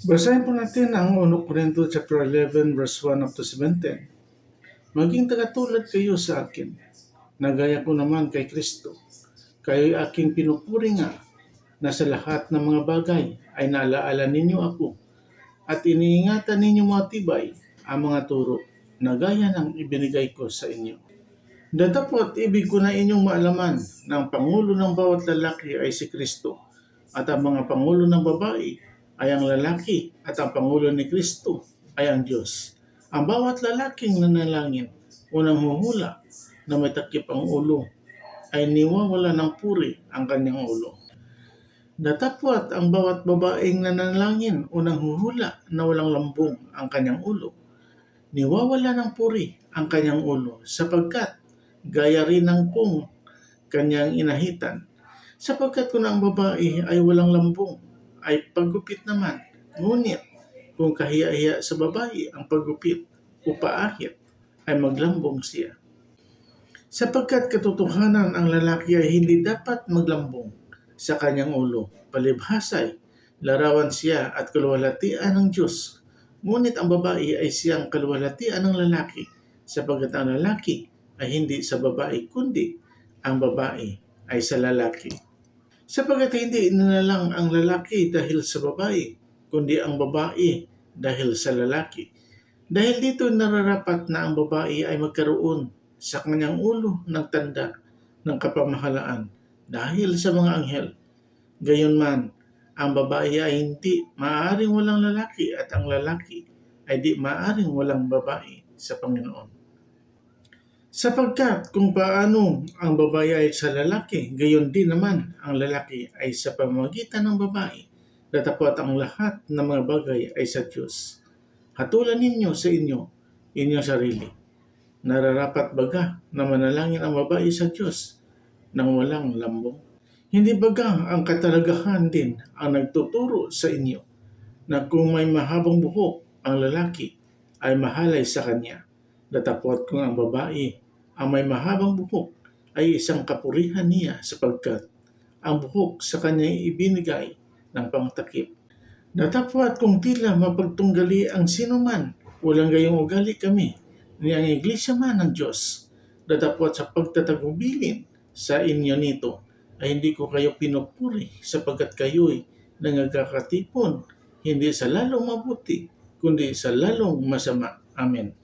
Basahin po natin ang 1 Corinto chapter 11 verse 1 up to 17. Maging tagatulad kayo sa akin, na gaya ko naman kay Kristo. Kayo'y aking pinupuri nga na sa lahat ng mga bagay ay naalaala ninyo ako at iniingatan ninyo matibay ang mga turo na gaya ng ibinigay ko sa inyo. Datapot ibig ko na inyong maalaman na ang Pangulo ng bawat lalaki ay si Kristo at ang mga Pangulo ng babae ay ang lalaki at ang Pangulo ni Kristo ay ang Diyos. Ang bawat lalaking nanalangin, unang huhula na may takip ang ulo, ay niwawala ng puri ang kanyang ulo. Datapwat ang bawat babaeng nanalangin, unang huhula na walang lambong ang kanyang ulo, niwawala ng puri ang kanyang ulo sapagkat gaya rin ng pong kanyang inahitan. Sapagkat kung ang babae ay walang lambong, ay paggupit naman. Ngunit kung kahiya-hiya sa babae ang paggupit o paahit, ay maglambong siya. Sapagkat katotohanan ang lalaki ay hindi dapat maglambong sa kanyang ulo. Palibhasay, larawan siya at kaluwalhatian ng Diyos. Ngunit ang babae ay siyang kaluwalhatian ng lalaki, sapagkat ang lalaki ay hindi sa babae, kundi ang babae ay sa lalaki. Sapagkat hindi inanalang ang lalaki dahil sa babae, kundi ang babae dahil sa lalaki. Dahil dito nararapat na ang babae ay magkaroon sa kanyang ulo ng tanda ng kapamahalaan dahil sa mga anghel. Gayunman, ang babae ay hindi maaaring walang lalaki at ang lalaki ay di maaaring walang babae sa Panginoon. Sapagkat kung paano ang babae ay sa lalaki, gayon din naman ang lalaki ay sa pamamagitan ng babae. Datapot ang lahat ng mga bagay ay sa Diyos. Hatulan ninyo sa inyo, inyong sarili. Nararapat baga na manalangin ang babae sa Diyos nang walang lambong? Hindi baga ang katalagahan din ang nagtuturo sa inyo na kung may mahabang buhok ang lalaki ay mahalay sa kanya. Datapot kung ang babae ang may mahabang buhok ay isang kapurihan niya sapagkat ang buhok sa kanya ay ibinigay ng pangtakip. Datapwat kung tila mapagtunggali ang sinuman, walang gayong ugali kami, ni ang iglesia man ng Diyos. Datapwat sa pagtatagubilin sa inyo nito, ay hindi ko kayo pinupuri sapagkat kayo'y nangagkakatipon, hindi sa lalong mabuti, kundi sa lalong masama. Amen.